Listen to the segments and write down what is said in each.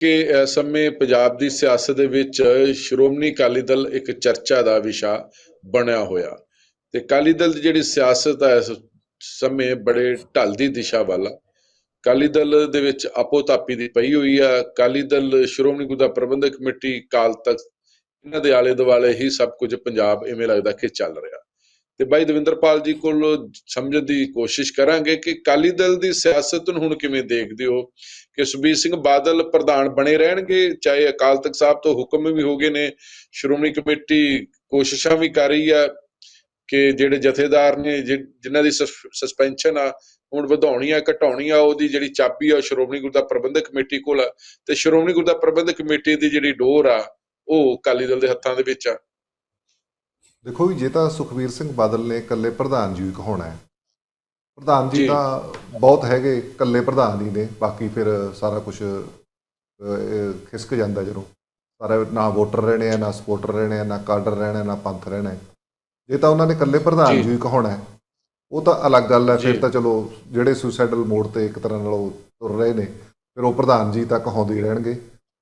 ਕਿ ਇਸ ਸਮੇਂ ਪੰਜਾਬ ਦੀ ਸਿਆਸਤ ਦੇ ਵਿੱਚ ਸ਼੍ਰੋਮਣੀ ਅਕਾਲੀ ਦਲ ਇੱਕ ਚਰਚਾ ਦਾ ਵਿਸ਼ਾ ਬਣਿਆ ਹੋਇਆ। ਤੇ ਅਕਾਲੀ ਦਲ ਦੀ ਜਿਹੜੀ ਸਿਆਸਤ ਹੈ ਸਮੇਂ ਬੜੇ ਢਲਦੀ ਦਿਸ਼ਾ ਵੱਲ। ਅਕਾਲੀ ਦਲ ਦੇ ਵਿੱਚ ਆਪੋਤਾਪੀ ਦੀ ਪਈ ਹੋਈ ਆ। ਅਕਾਲੀ ਦਲ ਸ਼੍ਰੋਮਣੀ ਗੁਰਦੁਆਰਾ ਪ੍ਰਬੰਧਕ ਕਮੇਟੀ ਕਾਲ ਤੱਕ ਇਹਨਾਂ ਦੇ ਆਲੇ ਦੁਆਲੇ ਹੀ ਸਭ ਕੁਝ ਪੰਜਾਬ ਇਵੇਂ ਲੱਗਦਾ ਕਿ ਚੱਲ ਰਿਹਾ। ਤੇ ਬਾਈ ਦਵਿੰਦਰਪਾਲ ਜੀ ਕੋਲ ਸਮਝਣ ਦੀ ਕੋਸ਼ਿਸ਼ ਕਰਾਂਗੇ ਕਿ ਅਕਾਲੀ ਦਲ ਦੀ ਸਿਆਸਤ ਨੂੰ ਹੁਣ ਕਿਵੇਂ ਦੇਖਦੇ ਹੋ? ਕਿ ਸੁਖਬੀਰ ਸਿੰਘ ਬਾਦਲ ਪ੍ਰਧਾਨ ਬਣੇ ਰਹਿਣਗੇ, ਚਾਹੇ ਅਕਾਲ ਤਖਤ ਸਾਹਿਬ ਤੋਂ ਹੁਕਮ ਵੀ ਹੋ ਗਏ ਨੇ, ਸ਼੍ਰੋਮਣੀ ਕਮੇਟੀ ਕੋਸ਼ਿਸ਼ਾਂ ਵੀ ਕਰ ਰਹੀ ਆ ਕਿ ਜਿਹੜੇ ਜਥੇਦਾਰ ਨੇ ਜਿਨ੍ਹਾਂ ਦੀ ਸਸਪੈਂਸ਼ਨ ਆ, ਹੁਣ ਵਧਾਉਣੀ ਆ ਘਟਾਉਣੀ ਆ ਉਹਦੀ ਜਿਹੜੀ ਚਾਬੀ ਆ, ਸ਼੍ਰੋਮਣੀ ਗੁਰਦੁਆਰਾ ਪ੍ਰਬੰਧਕ ਕਮੇਟੀ ਕੋਲ ਆ। ਤੇ ਸ਼੍ਰੋਮਣੀ ਗੁਰਦੁਆਰਾ ਪ੍ਰਬੰਧਕ ਕਮੇਟੀ ਦੀ ਜਿਹੜੀ ਡੋਰ ਆ, ਉਹ ਅਕਾਲੀ ਦਲ ਦੇ ਹੱਥਾਂ ਦੇ ਵਿੱਚ ਆ। ਦੇਖੋ ਜੇ ਤਾਂ ਸੁਖਵੀਰ ਸਿੰਘ ਬਾਦਲ ਨੇ ਇਕੱਲੇ ਪ੍ਰਧਾਨ ਜੀ ਕਹਾਉਣਾ ਹੈ ਪ੍ਰਧਾਨ ਜੀ ਜੀ। ਤਾਂ ਬਹੁਤ ਹੈਗੇ ਇਕੱਲੇ ਪ੍ਰਧਾਨ ਹੀ ਨੇ ਬਾਕੀ ਫਿਰ ਸਾਰਾ ਕੁਝ ਖਿਸਕ ਜਾਂਦਾ ਜਦੋਂ ਸਾਰਾ ਨਾ ਵੋਟਰ ਰਹਿਣੇ ਆ ਨਾ ਸਪੋਰਟਰ ਰਹਿਣੇ ਆ ਨਾ ਕਾਡਰ ਰਹਿਣਾ ਨਾ ਪੰਥ ਰਹਿਣਾ। ਜੇ ਤਾਂ ਉਹਨਾਂ ਨੇ ਇਕੱਲੇ ਪ੍ਰਧਾਨ ਜੀ। ਜੀ ਕਹਾਉਣਾ ਹੈ ਉਹ ਤਾਂ ਅਲੱਗ ਗੱਲ ਹੈ ਫਿਰ ਜੀ। ਤਾਂ ਚਲੋ ਜਿਹੜੇ ਸੁਸਾਈਡਲ ਮੋਡ ਤੇ ਇੱਕ ਤਰ੍ਹਾਂ ਨਾਲ ਉਹ ਤੁਰ ਰਹੇ ਨੇ ਫਿਰ ਉਹ ਪ੍ਰਧਾਨ ਜੀ ਤਾਂ ਕਹਾਉਂਦੇ ਹੀ ਰਹਿਣਗੇ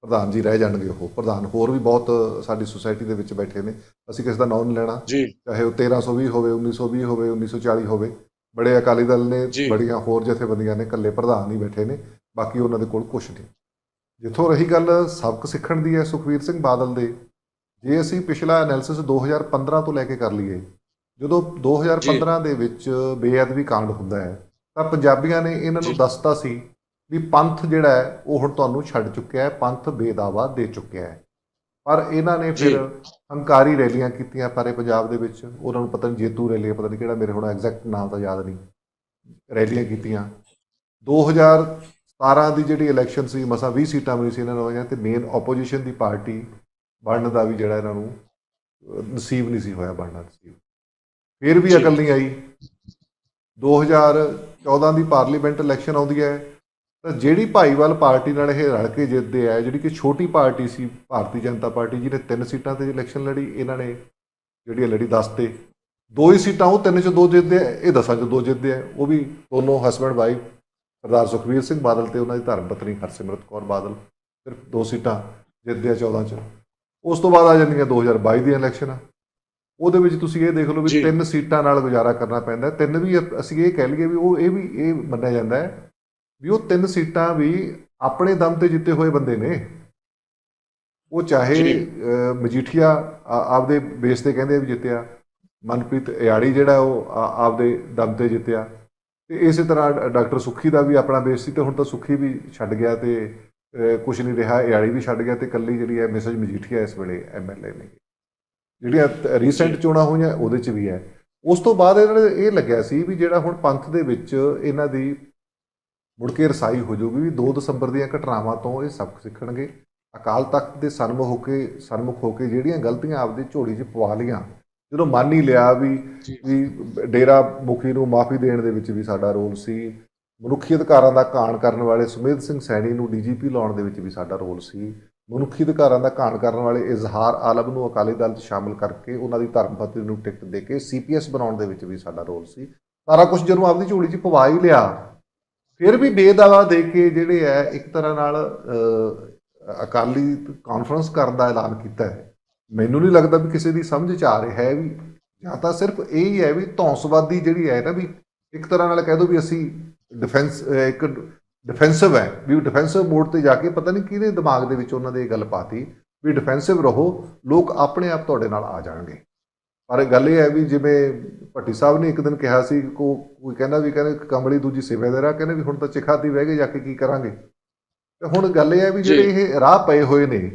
ਪ੍ਰਧਾਨ ਜੀ ਰਹਿ ਜਾਣਗੇ ਉਹ ਪ੍ਰਧਾਨ ਹੋਰ ਵੀ ਬਹੁਤ ਸਾਡੀ ਸੁਸਾਇਟੀ ਦੇ ਵਿੱਚ ਬੈਠੇ ਨੇ ਅਸੀਂ ਕਿਸੇ ਦਾ ਨਾਮ ਨਹੀਂ ਲੈਣਾ ਜੀ ਚਾਹੇ ਉਹ 1320 ਹੋਵੇ 1920 ਹੋਵੇ 1940 ਹੋਵੇ ਬੜੇ ਅਕਾਲੀ ਦਲ ਨੇ। ਬੜੀਆਂ ਹੋਰ ਜਥੇਬੰਦੀਆਂ ਨੇ ਇਕੱਲੇ ਪ੍ਰਧਾਨ ਹੀ ਬੈਠੇ ਨੇ ਬਾਕੀ ਉਹਨਾਂ ਦੇ ਕੋਲ ਕੁਝ ਨਹੀਂ ਜਿੱਥੋਂ ਰਹੀ ਗੱਲ ਸਬਕ ਸਿੱਖਣ ਦੀ ਹੈ ਸੁਖਵੀਰ ਸਿੰਘ ਬਾਦਲ ਦੇ ਜੇ ਅਸੀਂ ਪਿਛਲਾ ਐਨਾਲਿਸਿਸ 2015 ਤੋਂ ਲੈ ਕੇ ਕਰ ਲਈਏ ਜਦੋਂ 2015 ਦੇ ਵਿੱਚ ਬੇਅਦਬੀ ਕਾਂਡ ਹੁੰਦਾ ਹੈ ਤਾਂ ਪੰਜਾਬੀਆਂ ਨੇ ਇਹਨਾਂ ਨੂੰ। ਦੱਸਤਾ ਸੀ ਵੀ ਪੰਥ ਜਿਹੜਾ ਹੈ ਉਹ ਹੁਣ ਤੁਹਾਨੂੰ ਛੱਡ ਚੁੱਕਿਆ ਹੈ ਪੰਥ ਬੇਦਾਵਾ ਦੇ ਚੁੱਕਿਆ ਹੈ ਪਰ ਇਹਨਾਂ ਨੇ। ਫਿਰ ਹੰਕਾਰੀ ਰੈਲੀਆਂ ਕੀਤੀਆਂ ਸਾਰੇ ਪੰਜਾਬ ਦੇ ਵਿੱਚ। ਉਹਨਾਂ ਨੂੰ ਪਤਾ ਨਹੀਂ ਜੇਤੂ ਰੈਲੀ ਪਤਾ ਨਹੀਂ ਕਿਹੜਾ ਮੇਰੇ ਹੁਣ ਐਗਜ਼ੈਕਟ ਨਾਮ ਤਾਂ ਯਾਦ ਨਹੀਂ। ਰੈਲੀਆਂ ਕੀਤੀਆਂ। 2017 ਦੀ ਜਿਹੜੀ ਇਲੈਕਸ਼ਨ ਸੀ ਮਸਾਂ 20 ਸੀਟਾਂ ਮਿਲੀ ਸੀ ਇਹਨਾਂ ਨੂੰ ਹੋਈਆਂ ਤੇ ਮੇਨ ਆਪੋਜੀਸ਼ਨ ਦੀ ਪਾਰਟੀ ਬਣਨ ਦਾ ਵੀ ਜਿਹੜਾ ਇਹਨਾਂ ਨੂੰ ਨਸੀਬ ਨਹੀਂ ਸੀ ਹੋਇਆ ਬਣਨਾ ਨਸੀਬ। ਫਿਰ ਵੀ। ਅਕਲ ਨਹੀਂ ਆਈ। 2014 ਦੀ ਪਾਰਲੀਮੈਂਟ ਇਲੈਕਸ਼ਨ ਆਉਂਦੀ ਹੈ। ਤਾਂ ਜਿਹੜੀ ਭਾਈਵਾਲ ਪਾਰਟੀ ਨਾਲ ਇਹ ਰਲ ਕੇ ਜਿੱਤਦੇ ਆ ਜਿਹੜੀ ਕਿ ਛੋਟੀ ਪਾਰਟੀ ਸੀ ਭਾਰਤੀ ਜਨਤਾ ਪਾਰਟੀ ਜਿਹਨੇ ਤਿੰਨ ਸੀਟਾਂ ਤੇ ਇਲੈਕਸ਼ਨ ਲੜੀ ਇਹਨਾਂ ਨੇ ਜਿਹੜੀ ਲੜੀ 10 ਤੇ ਦੋ ਹੀ ਸੀਟਾਂ ਉਹ ਤਿੰਨ ਚ ਦੋ ਜਿੱਤਦੇ ਆ ਇਹ ਦਸਾਂ ਚ ਦੋ ਜਿੱਤਦੇ ਆ ਉਹ ਵੀ ਦੋਨੋਂ ਹਸਬੰਡ ਵਾਈਫ ਸਰਦਾਰ ਸੁਖਵੀਰ ਸਿੰਘ ਬਾਦਲ ਤੇ ਉਹਨਾਂ ਦੀ ਧਰਮ ਪਤਨੀ ਹਰਸਿਮਰਤ ਕੌਰ ਬਾਦਲ ਸਿਰਫ ਦੋ ਸੀਟਾਂ ਜਿੱਤਦੇ ਆ 14 ਚ ਉਸ ਤੋਂ ਬਾਅਦ ਆ ਜਾਂਦੀਆਂ 2022 ਦੀਆਂ ਇਲੈਕਸ਼ਨਾਂ ਉਹਦੇ ਵਿੱਚ ਤੁਸੀਂ ਇਹ ਦੇਖ ਲਓ ਵੀ। ਤਿੰਨ ਸੀਟਾਂ ਨਾਲ ਗੁਜ਼ਾਰਾ ਕਰਨਾ ਪੈਂਦਾ। ਤਿੰਨ ਵੀ ਅਸੀਂ ਇਹ ਕਹਿ ਲਈਏ ਵੀ ਉਹ ਇਹ ਵੀ ਇਹ ਮੰਨਿਆ ਜਾਂਦਾ ਹੈ ਵੀ ਉਹ ਤਿੰਨ ਸੀਟਾਂ ਵੀ ਆਪਣੇ ਦਮ ਤੇ ਜਿੱਤੇ ਹੋਏ ਬੰਦੇ ਨੇ। ਉਹ ਚਾਹੇ ਮਜੀਠੀਆ ਆਪਦੇ ਬੇਸ ਤੇ ਕਹਿੰਦੇ ਵੀ ਜਿੱਤਿਆ। ਮਨਪ੍ਰੀਤ ਇਆੜੀ ਜਿਹੜਾ ਉਹ ਆਪਦੇ ਦਮ ਤੇ ਜਿੱਤਿਆ। ਤੇ ਇਸੇ ਤਰ੍ਹਾਂ ਡਾਕਟਰ ਸੁੱਖੀ ਦਾ ਵੀ ਆਪਣਾ ਬੇਸ ਸੀ ਤੇ ਹੁਣ ਤਾਂ ਸੁੱਖੀ ਵੀ ਛੱਡ ਗਿਆ ਤੇ ਕੁਝ ਨਹੀਂ ਰਿਹਾ ਇਆੜੀ ਵੀ ਛੱਡ ਗਿਆ ਤੇ ਕੱਲੀ ਜਿਹੜੀ ਹੈ ਮਿਸਜ ਮਜੀਠੀਆ ਇਸ ਵੇਲੇ ਐਮਐਲਏ ਨੇ। ਜਿਹੜੀਆਂ ਰੀਸੈਂਟ। ਚੋਣਾਂ ਹੋਈਆਂ ਉਹਦੇ ਚ ਵੀ ਹੈ। ਉਸ ਤੋਂ ਬਾਅਦ ਇਹਨਾਂ ਨੇ ਇਹ ਲੱਗਿਆ ਸੀ ਵੀ ਜਿਹੜਾ ਹੁਣ ਪੰਥ ਦੇ ਵਿੱਚ ਇਹਨਾਂ ਦੀ ਮੁੜ ਕੇ ਰਸਾਈ ਹੋ ਜਾਊਗੀ ਵੀ 2 ਦਸੰਬਰ ਦੀਆਂ ਘਟਨਾਵਾਂ ਤੋਂ ਇਹ ਸਬਕ ਸਿੱਖਣਗੇ। ਅਕਾਲ ਤਖਤ ਦੇ ਸਨਮੁਖ ਹੋ ਕੇ ਸਨਮੁਖ ਹੋ ਕੇ ਜਿਹੜੀਆਂ ਗਲਤੀਆਂ ਆਪਦੀ ਝੋਲੀ 'ਚ ਪਵਾ ਲੀਆਂ ਜਦੋਂ ਮੰਨ ਹੀ ਲਿਆ ਵੀ। ਵੀ ਡੇਰਾ ਮੁਖੀ ਨੂੰ ਮਾਫੀ ਦੇਣ ਦੇ ਵਿੱਚ ਵੀ ਸਾਡਾ ਰੋਲ ਸੀ ਮਨੁੱਖੀ ਅਧਿਕਾਰਾਂ ਦਾ ਘਾਣ ਕਰਨ ਵਾਲੇ ਸੁਮੇਧ ਸਿੰਘ ਸੈਣੀ ਨੂੰ ਡੀਜੀਪੀ ਲਾਉਣ ਦੇ ਵਿੱਚ ਵੀ ਸਾਡਾ ਰੋਲ ਸੀ। ਮਨੁੱਖੀ ਅਧਿਕਾਰਾਂ ਦਾ ਘਾਣ ਕਰਨ ਵਾਲੇ ਇਜ਼ਹਾਰ ਆਲਮ ਨੂੰ ਅਕਾਲੀ ਦਲ 'ਚ ਸ਼ਾਮਲ ਕਰਕੇ ਉਹਨਾਂ ਦੀ ਧਰਮ ਪਤਨੀ ਨੂੰ ਟਿਕਟ ਦੇ ਕੇ ਸੀਪੀਐਸ ਬਣਾਉਣ ਦੇ ਵਿੱਚ ਵੀ ਸਾਡਾ ਰੋਲ ਸੀ। ਸਾਰਾ ਕੁਝ ਜਦੋਂ ਆਪਦੀ ਝੋਲੀ 'ਚ ਪਵਾ ਹੀ ਲਿਆ ਫਿਰ ਵੀ ਬੇਦਾਵਾ ਦੇ ਕੇ ਜਿਹੜੇ ਹੈ, ਇੱਕ ਤਰ੍ਹਾਂ ਨਾਲ ਅਕਾਲੀ ਕਾਨਫਰੰਸ ਕਰਨ ਦਾ ਐਲਾਨ ਕੀਤਾ ਹੈ। ਮੈਨੂੰ ਨਹੀਂ ਲੱਗਦਾ ਵੀ ਕਿਸੇ ਦੀ ਸਮਝ 'ਚ ਆ ਰਿਹਾ ਹੈ ਵੀ, ਜਾਂ ਤਾਂ ਸਿਰਫ ਇਹ ਹੀ ਹੈ ਵੀ ਧੌਂਸਵਾਦੀ ਜਿਹੜੀ ਹੈ ਨਾ ਵੀ ਇੱਕ ਤਰ੍ਹਾਂ ਨਾਲ ਕਹਿ ਦੋ ਵੀ ਅਸੀਂ ਡਿਫੈਂਸ ਇੱਕ ਡਿਫੈਂਸਿਵ ਹੈ, ਵੀ ਡਿਫੈਂਸਿਵ ਮੋਡ ਤੇ ਜਾ ਕੇ ਪਤਾ ਨਹੀਂ ਕਿਹਦੇ ਦਿਮਾਗ ਦੇ ਵਿੱਚ ਉਹਨਾਂ ਦੇ ਇਹ ਗੱਲ ਪਾਤੀ ਵੀ ਡਿਫੈਂਸਿਵ ਰਹੋ, ਲੋਕ ਆਪਣੇ ਆਪ ਤੁਹਾਡੇ ਨਾਲ ਆ ਜਾਣਗੇ। ਪਰ ਗੱਲ ਇਹ ਹੈ ਵੀ ਜਿਵੇਂ ਭੱਟੀ ਸਾਹਿਬ ਨੇ ਇੱਕ ਦਿਨ ਕਿਹਾ ਸੀ ਕੋ ਕੋਈ ਕਹਿੰਦਾ ਵੀ ਕਹਿੰਦੇ ਕੰਬਲੀ ਦੂਜੀ ਸਿਵੇ ਦੇ ਰਾਹ ਕਹਿੰਦੇ ਵੀ ਹੁਣ ਤਾਂ ਚਿਖਾਤੀ ਬਹਿ ਗਏ ਜਾ ਕੇ ਕੀ ਕਰਾਂਗੇ ਤੇ ਹੁਣ ਗੱਲ ਇਹ ਹੈ ਵੀ। ਜਿਹੜੇ ਇਹ ਰਾਹ ਪਏ ਹੋਏ ਨੇ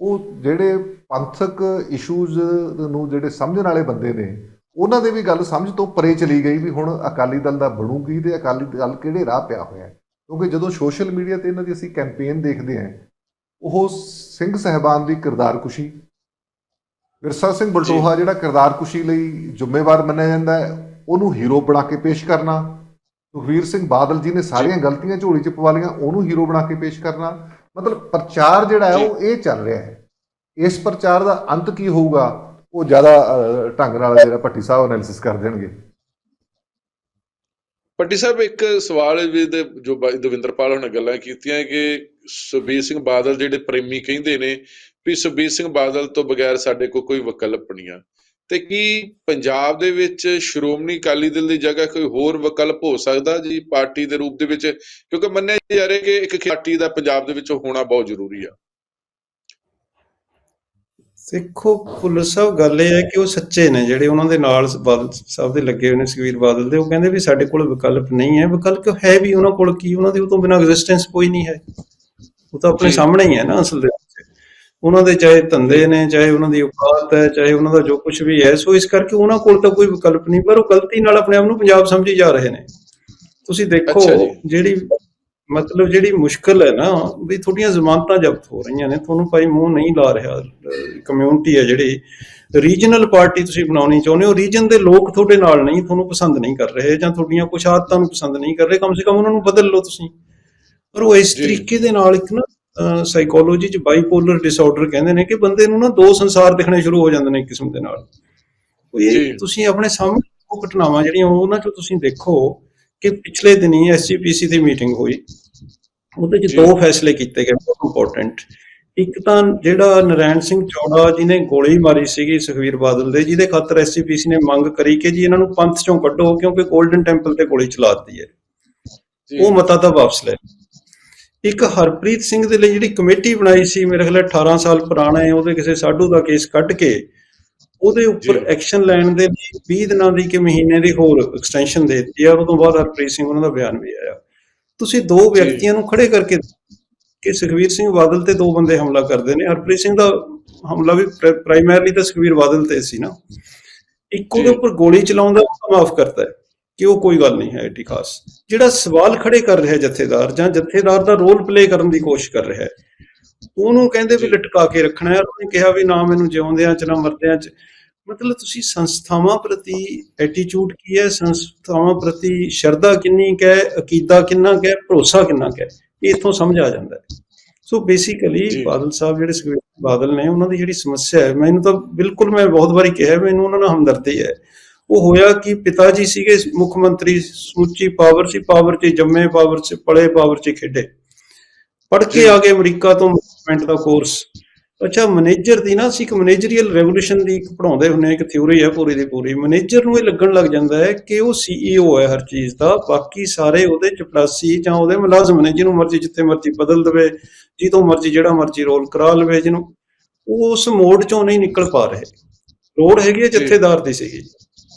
ਉਹ ਜਿਹੜੇ ਪੰਥਕ ਇਸ਼ੂਜ਼ ਨੂੰ ਜਿਹੜੇ ਸਮਝਣ ਵਾਲੇ ਬੰਦੇ ਨੇ ਉਹਨਾਂ ਦੇ ਵੀ ਗੱਲ ਸਮਝ ਤੋਂ ਪਰੇ ਚਲੀ ਗਈ ਵੀ ਹੁਣ ਅਕਾਲੀ ਦਲ ਦਾ ਬਣੂਗੀ ਤੇ ਅਕਾਲੀ ਦਲ ਕਿਹੜੇ ਰਾਹ ਪਿਆ ਹੋਇਆ ਹੈ ਕਿਉਂਕਿ ਜਦੋਂ ਸੋਸ਼ਲ ਮੀਡੀਆ ਤੇ ਇਹਨਾਂ ਦੀ ਅਸੀਂ ਕੈਂਪੇਨ ਦੇਖਦੇ ਹਾਂ ਉਹ ਸਿੰਘ ਸਹਿਬਾਨ ਦੀ ਕਿਰਦਾਰਕੁਸ਼ੀ ਵਿਰਸਾ ਸਿੰਘ ਬਲਟੋਹਾ ਜਿਹੜਾ ਕਿਰਦਾਰਕੁਸ਼ੀ ਲਈ ਜ਼ਿੰਮੇਵਾਰ ਮੰਨਿਆ ਜਾਂਦਾ ਹੈ ਉਹਨੂੰ ਹੀਰੋ ਬਣਾ ਕੇ ਪੇਸ਼ ਕਰਨਾ। ਸੁਖਵੀਰ ਸਿੰਘ ਬਾਦਲ ਜੀ ਨੇ ਸਾਰੀਆਂ ਗਲਤੀਆਂ ਝੋਲੀ 'ਚ ਪਵਾ ਲਈਆਂ ਉਹਨੂੰ ਹੀਰੋ ਬਣਾ ਕੇ ਪੇਸ਼ ਕਰਨਾ। ਮਤਲਬ ਪ੍ਰਚਾਰ ਜਿਹੜਾ ਹੈ ਉਹ ਇਹ ਚੱਲ ਰਿਹਾ ਹੈ। ਇਸ ਪ੍ਰਚਾਰ ਦਾ ਅੰਤ ਕੀ ਹੋਊਗਾ ਉਹ ਜ਼ਿਆਦਾ ਢੰਗ ਨਾਲ ਜਿਹੜਾ ਭੱਟੀ ਸਾਹਿਬ ਐਨਾਲਿਸਿਸ ਕਰ ਦੇਣਗੇ। ਪੱਟੀ ਸਾਹਿਬ ਇੱਕ ਸਵਾਲ ਵੀ ਦੇ ਜੋ ਦਵਿੰਦਰਪਾਲ ਹੁਣ ਗੱਲਾਂ ਕੀਤੀਆਂ ਕਿ ਸੁਖਬੀਰ ਸਿੰਘ ਬਾਦਲ ਜਿਹੜੇ ਪ੍ਰੇਮੀ ਕਹਿੰਦੇ ਨੇ ਵੀ ਸੁਖਬੀਰ ਸਿੰਘ ਬਾਦਲ ਤੋਂ ਬਗੈਰ ਸਾਡੇ ਕੋਲ ਕੋਈ ਵਿਕਲਪ ਨਹੀਂ ਆ। ਤੇ ਕੀ ਪੰਜਾਬ ਦੇ ਵਿੱਚ ਸ਼੍ਰੋਮਣੀ ਅਕਾਲੀ ਦਲ ਦੀ ਜਗ੍ਹਾ ਕੋਈ ਹੋਰ ਵਿਕਲਪ ਹੋ ਸਕਦਾ ਜੀ ਪਾਰਟੀ ਦੇ ਰੂਪ ਦੇ ਵਿੱਚ? ਕਿਉਂਕਿ ਮੰਨਿਆ ਜਾ ਰਿਹਾ ਕਿ ਇੱਕ ਪਾਰਟੀ ਦਾ ਪੰਜਾਬ ਦੇ ਵਿੱਚ ਹੋਣਾ ਬਹੁਤ ਜ਼ਰੂਰੀ ਆ। ਦੇਖੋ ਭੁੱਲਰ ਸਾਹਿਬ ਗੱਲ ਇਹ ਹੈ ਕਿ ਉਹ ਸੱਚੇ ਨੇ ਜਿਹੜੇ ਉਹਨਾਂ ਦੇ ਨਾਲ ਬਾਦਲ ਸਾਹਿਬ ਦੇ ਲੱਗੇ ਹੋਏ ਨੇ ਸੁਖਵੀਰ ਬਾਦਲ ਦੇ। ਉਹ ਕਹਿੰਦੇ ਵੀ ਸਾਡੇ ਕੋਲ ਵਿਕਲਪ ਨਹੀਂ ਹੈ। ਵਿਕਲਪ ਹੈ ਵੀ ਉਹਨਾਂ ਕੋਲ? ਕੀ ਉਹਨਾਂ ਦੇ ਉਹ ਤੋਂ ਬਿਨਾਂ ਐਗਜ਼ਿਸਟੈਂਸ ਕੋਈ ਨਹੀਂ ਹੈ। ਉਹ ਤਾਂ ਆਪਣੇ। ਸਾਹਮਣੇ ਹੀ ਹੈ ਨਾ ਅਸਲ ਦੇ ਉਹਨਾਂ ਦੇ ਚਾਹੇ ਧੰਦੇ ਨੇ ਚਾਹੇ ਉਹਨਾਂ ਦੀ ਔਕਾਤ ਹੈ ਚਾਹੇ ਉਹਨਾਂ ਦਾ ਜੋ ਕੁਝ ਵੀ ਹੈ ਸੋ ਇਸ ਕਰਕੇ ਉਹਨਾਂ ਕੋਲ ਤਾਂ ਕੋਈ ਵਿਕਲਪ ਨਹੀਂ ਪਰ ਉਹ ਗਲਤੀ ਨਾਲ ਆਪਣੇ ਆਪ ਨੂੰ ਪੰਜਾਬ ਸਮਝੀ ਜਾ ਰਹੇ ਨੇ ਤੁਸੀਂ ਦੇਖੋ। ਜਿਹੜੀ ਮਤਲਬ ਜਿਹੜੀ ਮੁਸ਼ਕਲ ਹੈ ਨਾ ਵੀ ਤੁਹਾਡੀਆਂ ਜ਼ਮਾਨਤਾਂ ਜ਼ਬਤ ਹੋ ਰਹੀਆਂ ਨੇ ਤੁਹਾਨੂੰ ਭਾਈ ਮੂੰਹ ਨਹੀਂ ਲਾ ਰਿਹਾ ਕਮਿਊਨਿਟੀ ਹੈ ਜਿਹੜੀ ਰੀਜਨਲ ਪਾਰਟੀ ਤੁਸੀਂ ਬਣਾਉਣੀ ਚਾਹੁੰਦੇ ਹੋ ਰੀਜਨ ਦੇ ਲੋਕ ਤੁਹਾਡੇ ਨਾਲ ਨਹੀਂ ਤੁਹਾਨੂੰ ਪਸੰਦ ਨਹੀਂ ਕਰ ਰਹੇ ਜਾਂ ਤੁਹਾਡੀਆਂ ਕੁਝ ਆਦਤਾਂ ਨੂੰ ਪਸੰਦ ਨਹੀਂ ਕਰ ਰਹੇ ਕਮ ਸੇ ਕਮ ਉਹਨਾਂ ਨੂੰ ਬਦਲ ਲਓ ਤੁਸੀਂ ਪਰ ਉਹ ਇਸ। ਤਰੀਕੇ ਦੇ ਨਾਲ ਇੱਕ ਨਾ ਸਾਈਕੋਲੋਜੀ ਚ ਬਾਈਪੋਲਰ ਡਿਸਆਰਡਰ ਕਹਿੰਦੇ ਨੇ ਕਿ ਬੰਦੇ ਨੂੰ ਨਾ ਦੋ ਸੰਸਾਰ ਦਿਖਣੇ ਸ਼ੁਰੂ ਹੋ ਜਾਂਦੇ ਨੇ ਇੱਕ ਕਿਸਮ ਦੇ ਨਾਲ ਉਹ ਜੀ। ਇਹ ਤੁਸੀਂ ਆਪਣੇ ਸਾਹਮਣੇ ਉਹ ਘਟਨਾਵਾਂ ਜਿਹੜੀਆਂ ਉਹਨਾਂ ਚੋਂ ਤੁਸੀਂ ਦੇਖੋ ਕਿ ਪਿਛਲੇ ਦਿਨੀ ਐਸਜੀਪੀਸੀ ਦੀ ਮੀਟਿੰਗ ਹੋਈ ਉਹਦੇ ਚ ਜੀ। ਦੋ ਫੈਸਲੇ ਕੀਤੇ ਗਏ ਬਹੁਤ ਇੰਪੋਰਟੈਂਟ ਇੱਕ ਤਾਂ ਜਿਹੜਾ ਨਰੈਣ ਸਿੰਘ ਚੌੜਾ ਜਿਹਨੇ ਗੋਲੀ ਮਾਰੀ ਸੀਗੀ ਸੁਖਵੀਰ ਬਾਦਲ ਦੇ ਜਿਹਦੇ ਖਾਤਰ ਐਸਜੀਪੀਸੀ ਨੇ ਮੰਗ ਕਰੀ ਕਿ ਜੀ ਇਹਨਾਂ ਨੂੰ ਪੰਥ ਚੋਂ ਕੱਢੋ ਕਿਉਂਕਿ 골ਡਨ ਟੈਂਪਲ ਤੇ ਗੋਲੀ ਚਲਾਤੀ ਹੈ ਜੀ ਉਹ ਮਤਾ ਤਾਂ ਵਾਪਸ ਲੈ। ਇੱਕ ਹਰਪ੍ਰੀਤ ਸਿੰਘ ਦੇ ਲਈ ਜਿਹੜੀ ਕਮੇਟੀ ਬਣਾਈ ਸੀ ਮੇਰੇ ਖਿਆਲ 18 ਸਾਲ ਪੁਰਾਣਾ ਹੈ ਉਹਦੇ ਕਿਸੇ ਸਾਡੂ ਦਾ ਕੇਸ ਕੱਢ ਕੇ ਉਹਦੇ ਉੱਪਰ। ਐਕਸ਼ਨ ਲੈਣ ਦੇ ਲਈ 20 ਦਿਨਾਂ ਦੀ ਕਿ ਮਹੀਨੇ ਦੀ ਹੋਰ ਐਕਸਟੈਂਸ਼ਨ ਦੇ ਦਿੱਤੀ ਆ ਉਹ ਤੋਂ ਬਾਅਦ ਹਰਪ੍ਰੀਤ ਸਿੰਘ ਉਹਨਾਂ ਦਾ ਬਿਆਨ ਵੀ ਆਇਆ ਤੁਸੀਂ ਦੋ। ਵਿਅਕਤੀਆਂ ਨੂੰ ਖੜੇ ਕਰਕੇ ਕਿ ਸੁਖਵੀਰ ਸਿੰਘ ਬਾਦਲ ਤੇ ਦੋ ਬੰਦੇ ਹਮਲਾ ਕਰਦੇ ਨੇ ਹਰਪ੍ਰੀਤ ਸਿੰਘ ਦਾ ਹਮਲਾ ਵੀ ਪ੍ਰਾਇਮਰਲੀ ਤਾਂ ਸੁਖਵੀਰ ਬਾਦਲ ਤੇ ਸੀ ਨਾ ਇੱਕ ਉਹਦੇ। ਉੱਪਰ ਗੋਲੀ ਚਲਾਉਂਦਾ ਉਹ ਮਾਫ ਕਰਦਾ ਹੈ ਕਿ ਉਹ ਕੋਈ ਗੱਲ ਨਹੀਂ ਹੈ ਏਡੀ ਖਾਸ। ਜਿਹੜਾ ਸਵਾਲ ਖੜੇ ਕਰ ਰਿਹਾ ਜਥੇਦਾਰ ਜਾਂ ਜਥੇਦਾਰ ਦਾ ਰੋਲ ਪਲੇ ਕਰਨ ਦੀ ਕੋਸ਼ਿਸ਼ ਕਰ ਰਿਹਾ ਹੈ ਉਹਨੂੰ ਕਹਿੰਦੇ ਵੀ। ਲਟਕਾ ਕੇ ਰੱਖਣਾ ਹੈ। ਉਹਨੇ ਕਿਹਾ ਵੀ ਨਾ ਮੈਨੂੰ ਜਿਉਂਦਿਆਂ ਚ ਨਾ ਮਰਦਿਆਂ ਚ। ਮਤਲਬ ਤੁਸੀਂ ਸੰਸਥਾਵਾਂ ਪ੍ਰਤੀ ਐਟੀਟਿਊਡ ਕੀ ਹੈ? ਸੰਸਥਾਵਾਂ ਪ੍ਰਤੀ ਸ਼ਰਧਾ ਕਿੰਨੀ ਹੈ? ਅਕੀਦਾ ਕਿੰਨਾ ਹੈ? ਭਰੋਸਾ ਕਿੰਨਾ ਹੈ? ਇਹ ਇੱਥੋਂ ਸਮਝ ਆ ਜਾਂਦਾ ਹੈ। So basically. ਬਾਦਲ ਸਾਹਿਬ ਜਿਹੜੇ ਬਾਦਲ ਨੇ ਉਹਨਾਂ ਦੀ ਜਿਹੜੀ ਸਮੱਸਿਆ ਹੈ ਮੈਨੂੰ ਤਾਂ ਬਿਲਕੁਲ ਮੈਂ ਬਹੁਤ ਵਾਰੀ ਕਿਹਾ ਮੈਨੂੰ ਉਹਨਾਂ ਨਾਲ ਹਮਦਰਦੀ ਹੈ ਉਹ ਹੋਇਆ ਕਿ ਪਿਤਾ ਜੀ ਸੀਗੇ ਮੁੱਖ ਮੰਤਰੀ ਸਮੁੱਚੀ ਪਾਵਰ ਸੀ ਪਾਵਰ 'ਚ ਜੰਮੇ ਪਾਵਰ 'ਚ ਪਲੇ ਪਾਵਰ 'ਚ ਖੇਡੇ। ਪੜ੍ਹ ਜੀ। ਕੇ ਆ ਗਏ ਅਮਰੀਕਾ ਤੋਂ ਮੈਨੇਜਮੈਂਟ ਦਾ ਕੋਰਸ ਅੱਛਾ ਮੈਨੇਜਰ ਦੀ ਨਾ ਅਸੀਂ ਇੱਕ ਮੈਨੇਜਰੀਅਲ ਰੈਵੋਲੂਸ਼ਨ ਦੀ ਇੱਕ ਪੜਾਉਂਦੇ ਹੁੰਨੇ ਇੱਕ ਥਿਊਰੀ ਹੈ ਪੂਰੀ ਦੀ ਪੂਰੀ। ਮੈਨੇਜਰ ਨੂੰ ਇਹ ਲੱਗਣ ਲੱਗ ਜਾਂਦਾ ਹੈ ਕਿ ਉਹ ਸੀਈਓ ਹੈ ਹਰ ਚੀਜ਼ ਦਾ। ਬਾਕੀ ਸਾਰੇ ਉਹਦੇ ਚਪੜਾਸੀ ਜਾਂ ਉਹਦੇ ਮੁਲਾਜ਼ਮ ਨੇ ਜਿਹਨੂੰ ਮਰਜ਼ੀ ਜਿੱਥੇ ਮਰਜ਼ੀ ਬਦਲ ਦੇਵੇ ਜਿਹਤੋਂ ਮਰਜ਼ੀ ਜਿਹੜਾ ਮਰਜ਼ੀ ਰੋਲ ਕਰਾ ਲਵੇ ਜਿਹਨੂੰ ਉਸ ਮੋਡ ਚੋਂ ਨਹੀਂ ਨਿਕਲ ਪਾ ਰਹੇ। ਲੋੜ ਹੈਗੀ। ਜਥੇਦਾਰ ਦੀ ਸੀਗੀ।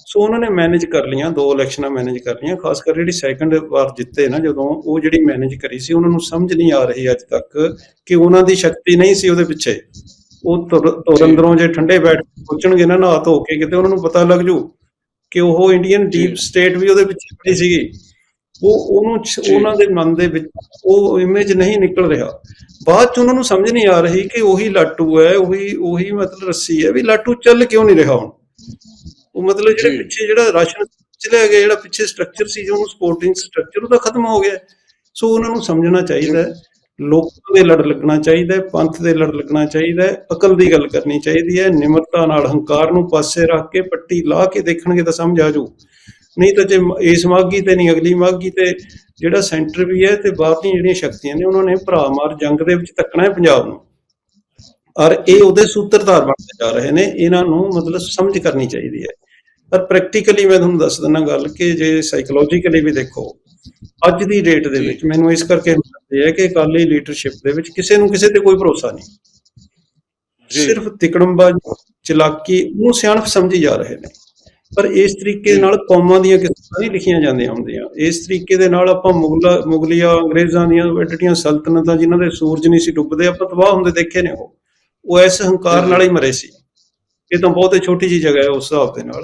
ਸੋ ਉਹਨਾਂ ਨੇ ਮੈਨੇਜ ਕਰ ਲੀਆਂ ਦੋ ਇਲੈਕਸ਼ਨਾਂ ਮੈਨੇਜ ਕਰ ਲੀਆਂ ਖਾਸ ਕਰ ਜਿਹੜੀ ਸੈਕੰਡ ਵਾਰ ਜਿੱਤੇ ਨਾ ਜਦੋਂ ਉਹ ਜਿਹੜੀ ਮੈਨੇਜ ਕਰੀ ਸੀ ਉਹਨਾਂ ਨੂੰ ਸਮਝ ਨਹੀਂ ਆ ਰਹੀ ਅੱਜ ਤੱਕ ਕਿ ਉਹਨਾਂ ਦੀ ਸ਼ਕਤੀ ਨਹੀਂ ਸੀ ਉਹਦੇ ਪਿੱਛੇ ਉਹ ਤੁਰ ਤੁਰ ਜੀ। ਠੰਡੇ ਬੈਠ ਕੇ ਸੋਚਣਗੇ ਨਾ ਨਹਾ ਧੋ ਕੇ ਕਿਤੇ ਉਹਨਾਂ ਨੂੰ ਪਤਾ ਲੱਗ ਜੂ ਕਿ ਉਹ ਇੰਡੀਅਨ। ਡੀਪ ਸਟੇਟ ਵੀ ਉਹਦੇ ਪਿੱਛੇ ਪੜੀ ਸੀਗੀ ਉਹ ਉਹਨੂੰ। ਉਹਨਾਂ ਦੇ ਮਨ ਦੇ ਵਿੱਚ ਉਹ ਇਮੇਜ ਨਹੀਂ ਨਿਕਲ ਰਿਹਾ ਬਾਅਦ ਚ ਉਹਨਾਂ ਨੂੰ ਸਮਝ ਨਹੀਂ ਆ ਰਹੀ ਕਿ ਉਹੀ ਲਾਟੂ ਹੈ ਉਹੀ ਉਹੀ ਮਤਲਬ ਰੱਸੀ ਹੈ ਵੀ ਲਾਟੂ ਚੱਲ ਕਿਉਂ ਨਹੀਂ ਰਿਹਾ ਹੁਣ ਉਹ ਮਤਲਬ ਜਿਹੜੇ। ਪਿੱਛੇ ਜਿਹੜਾ ਰਾਸ਼ਨ ਚਲਿਆ ਗਿਆ ਜਿਹੜਾ ਪਿੱਛੇ ਸਟਰਕਚਰ ਸੀ ਜੋ ਉਹਨੂੰ ਸਪੋਰਟਿੰਗ ਸਟਰਕਚਰ ਉਹ ਤਾਂ ਖਤਮ ਹੋ ਗਿਆ। ਸੋ ਉਹਨਾਂ ਨੂੰ ਸਮਝਣਾ ਚਾਹੀਦਾ ਹੈ। ਲੋਕਾਂ ਦੇ ਲੜ ਲੱਗਣਾ ਚਾਹੀਦਾ ਹੈ ਪੰਥ ਦੇ ਲੜ ਲੱਗਣਾ ਚਾਹੀਦਾ ਹੈ ਅਕਲ ਦੀ ਗੱਲ ਕਰਨੀ ਚਾਹੀਦੀ ਹੈ ਨਿਮਰਤਾ ਨਾਲ ਹੰਕਾਰ ਨੂੰ ਪਾਸੇ ਰੱਖ ਕੇ ਪੱਟੀ ਲਾ ਕੇ ਦੇਖਣਗੇ ਤਾਂ ਸਮਝ ਆ ਜਾਊ। ਨਹੀਂ ਤਾਂ ਜੇ ਇਸ ਮਾਗੀ ਤੇ ਨਹੀਂ ਅਗਲੀ ਮਾਗੀ ਤੇ ਜਿਹੜਾ ਸੈਂਟਰ ਵੀ ਹੈ ਤੇ ਬਾਹਰਲੀਆਂ ਜਿਹੜੀਆਂ ਸ਼ਕਤੀਆਂ ਨੇ ਉਹਨਾਂ ਨੇ ਭਰਾ ਮਾਰ ਜੰਗ ਦੇ ਵਿੱਚ ਤੱਕਣਾ ਹੈ ਪੰਜਾਬ ਨੂੰ। ਔਰ ਇਹ ਉਹਦੇ ਸੂਤਰਧਾਰ ਬਣਦੇ ਜਾ ਰਹੇ ਨੇ ਇਹਨਾਂ ਨੂੰ ਮਤਲਬ ਸਮਝ ਕਰਨੀ ਚਾਹੀਦੀ ਹੈ। ਪਰ ਪ੍ਰੈਕਟੀਕਲੀ ਮੈਂ ਤੁਹਾਨੂੰ ਦੱਸ ਦਿੰਦਾ ਗੱਲ ਕਿ ਜੇ ਸਾਈਕੋਲੋਜੀਕਲੀ ਵੀ ਦੇਖੋ ਅੱਜ ਦੀ ਡੇਟ ਦੇ। ਵਿੱਚ ਮੈਨੂੰ ਇਸ ਕਰਕੇ ਲੱਗਦਾ ਹੈ ਕਿ ਅਕਾਲੀ ਲੀਡਰਸ਼ਿਪ ਦੇ ਵਿੱਚ ਕਿਸੇ ਨੂੰ ਕਿਸੇ ਤੇ ਕੋਈ ਭਰੋਸਾ ਨਹੀਂ। ਸਿਰਫ ਤਿਕੜਮਬਾਜ਼ੀ ਚਲਾਕੀ ਨੂੰ ਸਿਆਣਪ ਸਮਝੀ ਜਾ ਰਹੇ ਨੇ ਪਰ ਇਸ ਤਰੀਕੇ ਜੀ। ਨਾਲ ਕੌਮਾਂ ਦੀਆਂ ਕਿਸਮਾਂ ਨਹੀਂ ਲਿਖੀਆਂ ਜਾਂਦੀਆਂ ਹੁੰਦੀਆਂ ਇਸ ਤਰੀਕੇ ਦੇ ਨਾਲ ਆਪਾਂ ਮੁਗਲਾ ਮੁਗਲੀਆ ਅੰਗਰੇਜ਼ਾਂ ਦੀਆਂ ਐਡੀਆਂ ਸਲਤਨਤਾਂ ਜਿਨ੍ਹਾਂ ਦੇ ਸੂਰਜ ਨਹੀਂ ਸੀ ਡੁੱਬਦੇ ਆਪਾਂ ਤਬਾਹ ਹੁੰਦੇ ਦੇਖੇ ਨੇ ਉਹ ਉਹ ਇਸ ਹੰਕਾਰ। ਨਾਲ ਹੀ ਮਰੇ ਸੀ ਇਹ ਤਾਂ ਬਹੁਤ ਹੀ ਛੋਟੀ ਜੀ ਜਗ੍ਹਾ ਹੈ ਉਸ ਹਿਸਾਬ ਦੇ ਨਾਲ।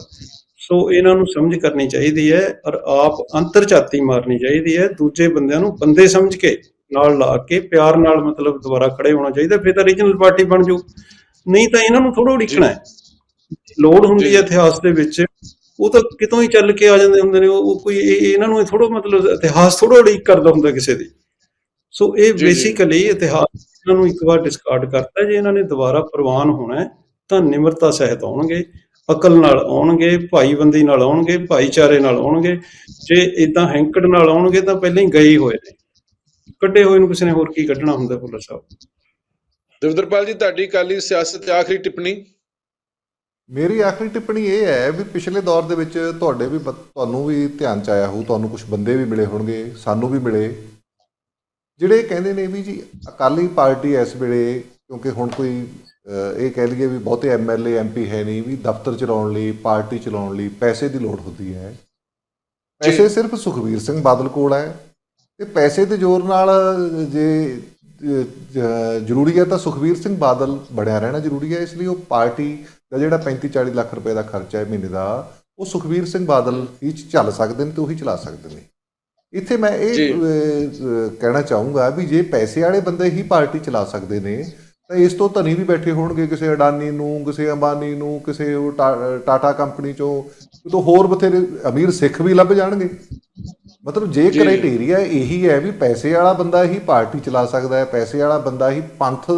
ਸੋ ਇਹਨਾਂ ਨੂੰ ਸਮਝ ਕਰਨੀ ਚਾਹੀਦੀ ਹੈ ਔਰ ਆਪ ਅੰਤਰਝਾਤੀ ਮਾਰਨੀ ਚਾਹੀਦੀ ਹੈ ਦੂਜੇ ਬੰਦਿਆਂ ਨੂੰ ਬੰਦੇ ਸਮਝ ਕੇ ਨਾਲ ਲਾ ਕੇ ਪਿਆਰ ਨਾਲ ਮਤਲਬ ਦੁਬਾਰਾ ਖੜੇ ਹੋਣਾ ਚਾਹੀਦਾ ਫਿਰ ਤਾਂ ਰੀਜਨਲ ਪਾਰਟੀ ਬਣ ਜੂ ਨਹੀਂ ਤਾਂ ਇਹਨਾਂ ਨੂੰ ਥੋੜਾ ਉਡੀਕਣਾ ਹੈ। ਲੋੜ ਹੁੰਦੀ। ਹੈ ਇਤਿਹਾਸ ਦੇ ਵਿੱਚ। ਉਹ ਤਾਂ ਕਿਤੋਂ ਹੀ ਚੱਲ ਕੇ ਆ ਜਾਂਦੇ ਹੁੰਦੇ ਨੇ ਉਹ ਕੋਈ ਇਹ- ਇਹਨਾਂ ਨੂੰ ਥੋੜਾ ਮਤਲਬ ਇਤਿਹਾਸ ਥੋੜਾ ਉਡੀਕ ਕਰਦਾ ਹੁੰਦਾ ਕਿਸੇ ਦੀ। ਸੋ ਇਹ। ਬੇਸਿਕਲੀ ਇਤਿਹਾਸ ਇਹਨਾਂ ਨੂੰ ਇੱਕ ਵਾਰ ਡਿਸਕਾਰਡ ਕਰਤਾ ਜੇ ਇਹਨਾਂ ਨੇ ਦੁਬਾਰਾ ਪ੍ਰਵਾਨ ਹੋਣਾ ਹੈ। ਤਾਂ ਨਿਮਰਤਾ ਸਹਿਤ ਆਉਣਗੇ ਅਕਲ ਨਾਲ ਆਉਣਗੇ ਭਾਈਬੰਦੀ ਨਾਲ ਆਉਣਗੇ ਭਾਈਚਾਰੇ ਨਾਲ ਆਉਣਗੇ। ਜੇ ਇਦਾਂ ਹੈਂਕੜ ਨਾਲ ਆਉਣਗੇ ਤਾਂ ਪਹਿਲਾਂ ਹੀ ਗਏ ਹੋਏ ਨੇ। ਕੱਢੇ ਹੋਏ ਨੂੰ ਕਿਸੇ ਨੇ ਹੋਰ ਕੀ ਕੱਢਣਾ ਹੁੰਦਾ ਭੁੱਲਰ ਸਾਹਿਬ? ਦਵਿੰਦਰਪਾਲ ਜੀ ਤੁਹਾਡੀ ਕਾਲੀ ਸਿਆਸਤ ਤੇ ਆਖਰੀ ਟਿੱਪਣੀ? ਮੇਰੀ ਆਖਰੀ ਟਿੱਪਣੀ ਇਹ ਹੈ ਵੀ ਪਿਛਲੇ ਦੌਰ ਦੇ ਵਿੱਚ ਤੁਹਾਡੇ ਵੀ ਤੁਹਾਨੂੰ ਵੀ ਧਿਆਨ ਚ ਆਇਆ ਹੋਊ ਤੁਹਾਨੂੰ ਕੁਝ ਬੰਦੇ ਵੀ ਮਿਲੇ ਹੋਣਗੇ ਸਾਨੂੰ ਵੀ ਮਿਲੇ। ਜਿਹੜੇ ਕਹਿੰਦੇ ਨੇ ਵੀ ਜੀ ਅਕਾਲੀ ਪਾਰਟੀ ਇਸ ਵੇਲੇ ਕਿਉਂਕਿ ਹੁਣ ਕੋਈ ਇਹ ਕਹਿ ਲਈਏ ਵੀ ਬਹੁਤੇ ਐਮਐਲਏ ਐਮਪੀ ਹੈ ਨਹੀਂ ਵੀ ਦਫ਼ਤਰ ਚਲਾਉਣ ਲਈ ਪਾਰਟੀ ਚਲਾਉਣ ਲਈ ਪੈਸੇ ਦੀ ਲੋੜ ਹੁੰਦੀ ਹੈ। ਪੈਸੇ ਸਿਰਫ ਸੁਖਬੀਰ ਸਿੰਘ ਬਾਦਲ ਕੋਲ ਹੈ ਤੇ ਪੈਸੇ ਦੇ ਜ਼ੋਰ ਨਾਲ ਜੇ ਜ਼ਰੂਰੀ ਹੈ ਤਾਂ ਸੁਖਬੀਰ ਸਿੰਘ ਬਾਦਲ ਬਣਿਆ ਰਹਿਣਾ ਜ਼ਰੂਰੀ ਹੈ ਇਸ ਲਈ ਉਹ ਪਾਰਟੀ ਦਾ ਜਿਹੜਾ 35 40 ਲੱਖ ਰੁਪਏ ਦਾ ਖਰਚਾ ਹੈ ਮਹੀਨੇ ਦਾ ਉਹ ਸੁਖਬੀਰ ਸਿੰਘ ਬਾਦਲ ਹੀ ਚੱਲ ਸਕਦੇ ਨੇ ਤੇ ਉਹੀ ਚਲਾ ਸਕਦੇ ਨੇ। ਇੱਥੇ ਮੈਂ ਇਹ ਕਹਿਣਾ ਚਾਹੂੰਗਾ ਵੀ ਜੇ ਪੈਸੇ ਵਾਲੇ ਬੰਦੇ ਹੀ ਪਾਰਟੀ ਚਲਾ ਸਕਦੇ ਨੇ ਤਾਂ ਇਸ ਤੋਂ ਧਨੀ ਵੀ ਬੈਠੇ ਹੋਣਗੇ ਕਿਸੇ ਅਡਾਨੀ ਨੂੰ ਕਿਸੇ ਅੰਬਾਨੀ ਨੂੰ ਕਿਸੇ ਉਹ ਟਾਟਾ ਕੰਪਨੀ ਚੋਂ ਕਿਤੋਂ ਹੋਰ ਬਥੇਰੇ ਅਮੀਰ ਸਿੱਖ ਵੀ ਲੱਭ ਜਾਣਗੇ ਮਤਲਬ ਜੇ। ਕ੍ਰਾਈਟੇਰੀਆ ਇਹੀ ਹੈ ਵੀ ਪੈਸੇ ਵਾਲਾ ਬੰਦਾ ਹੀ ਪਾਰਟੀ ਚਲਾ ਸਕਦਾ ਹੈ ਪੈਸੇ ਵਾਲਾ ਬੰਦਾ ਹੀ ਪੰਥ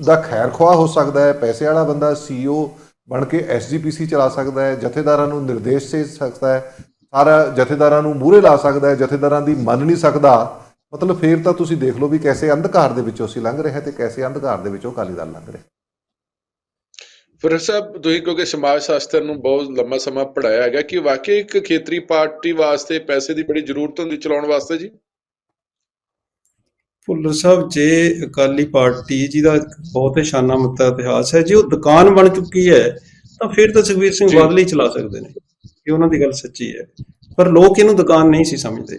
ਦਾ ਖੈਰ ਖੁਆਹ ਹੋ ਸਕਦਾ ਹੈ ਪੈਸੇ ਵਾਲਾ ਬੰਦਾ ਸੀਓ ਬਣ ਕੇ ਐਸਜੀਪੀਸੀ ਚਲਾ ਸਕਦਾ ਹੈ ਜਥੇਦਾਰਾਂ ਨੂੰ ਨਿਰਦੇਸ਼ ਦੇ ਸਕਦਾ ਹੈ ਸਾਰਾ ਜਥੇਦਾਰਾਂ ਨੂੰ ਮੂਹਰੇ ਲਾ ਸਕਦਾ ਹੈ ਜਥੇਦਾਰਾਂ ਦੀ ਮੰਨ ਨਹੀਂ ਸਕਦਾ ਮਤਲਬ ਫੇਰ ਤਾਂ ਤੁਸੀਂ ਦੇਖ ਲਓ ਵੀ ਕੈਸੇ ਅੰਧਕਾਰ ਦੇ ਵਿੱਚੋਂ ਅਸੀਂ ਲੰਘ ਰਹੇ ਹਾਂ ਤੇ ਕੈਸੇ ਅੰਧਕਾਰ ਦੇ ਵਿੱਚੋਂ ਅਕਾਲੀ ਦਲ ਲੰਘ ਰਿਹਾ। ਫਿਰ ਸਾਹਿਬ ਤੁਸੀਂ ਕਿਉਂਕਿ ਸਮਾਜ ਸ਼ਾਸਤਰ ਨੂੰ ਬਹੁਤ ਲੰਮਾ ਸਮਾਂ ਪੜਾਇਆ ਹੈਗਾ ਕਿ ਵਾਕਈ ਇੱਕ ਖੇਤਰੀ ਪਾਰਟੀ ਵਾਸਤੇ ਪੈਸੇ ਦੀ ਬੜੀ ਜ਼ਰੂਰਤ ਹੁੰਦੀ ਚਲਾਉਣ ਵਾਸਤੇ ਜੀ? ਭੁੱਲਰ ਸਾਹਿਬ ਜੇ ਅਕਾਲੀ ਪਾਰਟੀ ਜਿਹਦਾ ਬਹੁਤ ਹੀ ਸ਼ਾਨਾ ਮੱਤਾ ਇਤਿਹਾਸ ਹੈ ਜੇ ਉਹ ਦੁਕਾਨ ਬਣ ਚੁੱਕੀ ਹੈ ਤਾਂ ਫਿਰ ਤਾਂ ਸੁਖਬੀਰ ਸਿੰਘ ਜੀ। ਬਾਦਲ ਹੀ ਚਲਾ ਸਕਦੇ ਨੇ ਇਹ ਉਹਨਾਂ ਦੀ ਗੱਲ ਸੱਚੀ ਹੈ। ਪਰ ਲੋਕ ਇਹਨੂੰ ਦੁਕਾਨ ਨਹੀਂ ਸੀ ਸਮਝਦੇ।